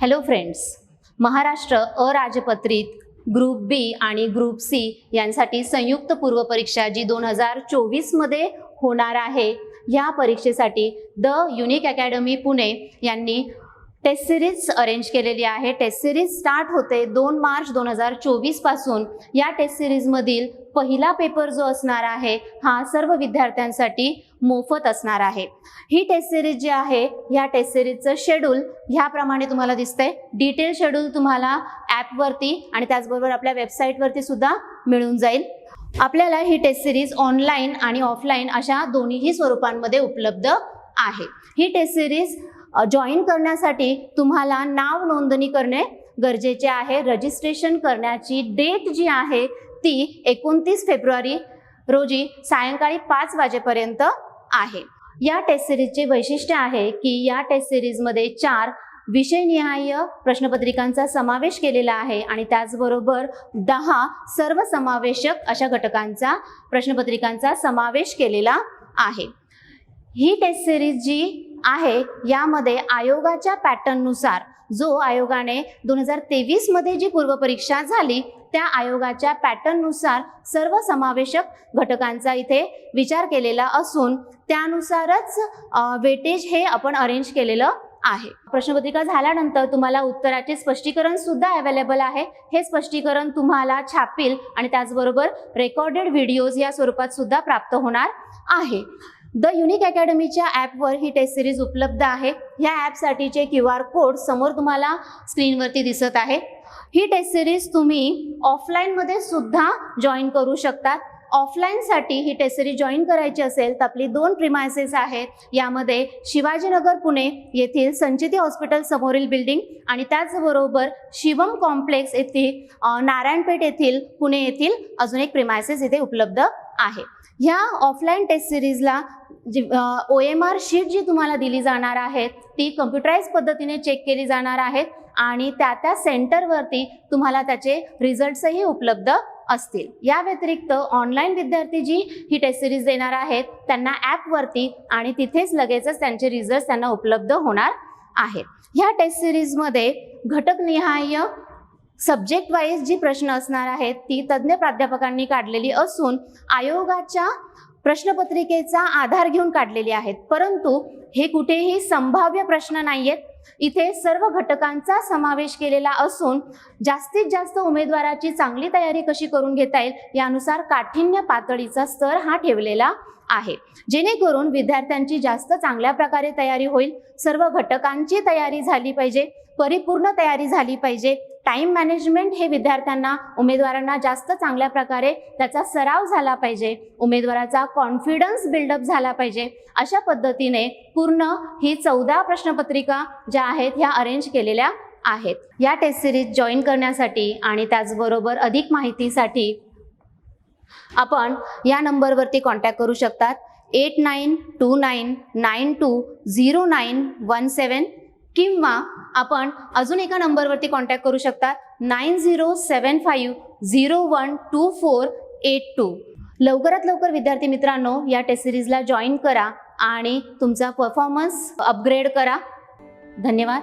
Hello friends Maharashtra अराजपत्रित group B आणि group C यांसाठी संयुक्त पूर्वपरीक्षा जी दोन हजार चोवीसमध्ये होणार आहे या परीक्षेसाठी द युनिक अकॅडमी पुणे यांनी टेस्ट सिरीज अरेंज केलेली आहे. टेस्ट सिरीज स्टार्ट होते दोन मार्च दोन हजार चोवीसपासून या टेस्ट सिरीजमधील पहिला पेपर जो असणार आहे हा सर्व विद्यार्थ्यांसाठी मोफत असणार आहे. ही टेस्ट सिरीज जी आहे ह्या टेस्ट सिरीजचं शेड्यूल ह्याप्रमाणे तुम्हाला दिसतंय. डिटेल शेड्यूल तुम्हाला ॲपवरती आणि त्याचबरोबर आपल्या वेबसाईटवरती सुद्धा मिळून जाईल. आपल्याला ही टेस्ट सिरीज ऑनलाईन आणि ऑफलाईन अशा दोन्हीही स्वरूपांमध्ये उपलब्ध आहे. ही टेस्ट सिरीज जॉईन करण्यासाठी तुम्हाला नाव नोंदणी करणे गरजेचे आहे. रजिस्ट्रेशन करण्याची डेट जी आहे ती एकोणतीस फेब्रुवारी रोजी सायंकाळी पाच वाजेपर्यंत आहे. या टेस्ट सिरीजचे वैशिष्ट्य आहे की या टेस्ट सिरीजमध्ये चार विषयनिहाय प्रश्नपत्रिकांचा समावेश केलेला आहे आणि त्याचबरोबर दहा सर्वसमावेशक अशा घटकांचा प्रश्नपत्रिकांचा समावेश केलेला आहे. ही टेस्ट सिरीज जी आहे. यामध्ये आयोगाच्या पॅटर्ननुसार जो आयोगाने दोन हजार तेवीसमध्ये जी पूर्वपरीक्षा झाली त्या आयोगाच्या पॅटर्ननुसार सर्व समावेशक घटकांचा इथे विचार केलेला असून त्यानुसारच वेटेज हे आपण अरेंज केलेलं आहे. प्रश्नपत्रिका झाल्यानंतर तुम्हाला उत्तराचे स्पष्टीकरण सुद्धा अवेलेबल आहे. हे स्पष्टीकरण तुम्हाला छापील आणि त्याचबरोबर रेकॉर्डेड व्हिडिओज या स्वरूपात सुद्धा प्राप्त होणार आहे. द युनिक अकॅडमीच्या ॲपवर ही टेस्ट सिरीज उपलब्ध आहे. ह्या ॲपसाठीचे क्यू आर कोड समोर तुम्हाला स्क्रीनवरती दिसत आहे. ही टेस्ट सिरीज तुम्ही ऑफलाईनमध्ये सुद्धा जॉईन करू शकतात. ऑफलाईनसाठी ही टेसरी जॉईन करायची असेल तर आपली दोन प्रिमायसेस आहेत. यामध्ये शिवाजीनगर पुणे येथील संचिती हॉस्पिटल समोरील बिल्डिंग आणि त्याचबरोबर शिवम कॉम्प्लेक्स येथील नारायणपेठ येथील पुणे येथील अजून एक प्रिमायसेस इथे उपलब्ध आहे. ह्या ऑफलाईन टेस्ट सिरीजला जी ओ एम आर शीट जी तुम्हाला दिली जाणार आहे ती कम्प्युटराईज पद्धतीने चेक केली जाणार आहेत आणि त्या त्या सेंटरवरती तुम्हाला त्याचे रिझल्ट्सही उपलब्ध असतील. या व्यतिरिक्त ऑनलाईन विद्यार्थी जी ही टेस्ट सिरीज देणार आहेत त्यांना ॲपवरती आणि तिथेच लगेचच त्यांचे रिझल्ट त्यांना उपलब्ध होणार आहेत. ह्या टेस्ट सिरीजमध्ये घटकनिहाय सब्जेक्ट वाईज जी प्रश्न असणार आहेत ती तज्ज्ञ प्राध्यापकांनी काढलेली असून आयोगाच्या प्रश्नपत्रिकेचा आधार घेऊन काढलेली आहेत. परंतु हे कुठेही संभाव्य प्रश्न नाही आहेत इथे सर्व घटकांचा समावेश केलेला असून जास्तीत जास्त उमेदवाराची चांगली तयारी कशी करून घेता येईल यानुसार काठिण्य पातळीचा स्तर हा ठेवलेला आहे. जेणेकरून विद्यार्थ्यांची जास्त चांगल्या प्रकारे तयारी होईल सर्व घटकांची तयारी झाली पाहिजे परिपूर्ण तयारी झाली पाहिजे टाईम मॅनेजमेंट हे विद्यार्थ्यांना उमेदवारांना जास्त चांगल्या प्रकारे त्याचा सराव झाला पाहिजे. उमेदवाराचा कॉन्फिडन्स बिल्डअप झाला पाहिजे. अशा पद्धतीने पूर्ण ही चौदा प्रश्नपत्रिका ज्या आहेत ह्या अरेंज केलेल्या आहेत. या टेस्ट सिरीज जॉईन करण्यासाठी आणि त्याचबरोबर अधिक माहितीसाठी आपण या नंबरवरती कॉन्टॅक्ट करू शकतात. Eight nine two nine nine two zero nine one seven किंवा आपण अजून एका नंबरवरती कॉन्टॅक्ट करू शकतात nine zero seven five zero one two four eight two लवकरात लवकर विद्यार्थी मित्रांनो या टेस्ट सिरीजला जॉईन करा आणि तुमचा परफॉर्मन्स अपग्रेड करा. धन्यवाद.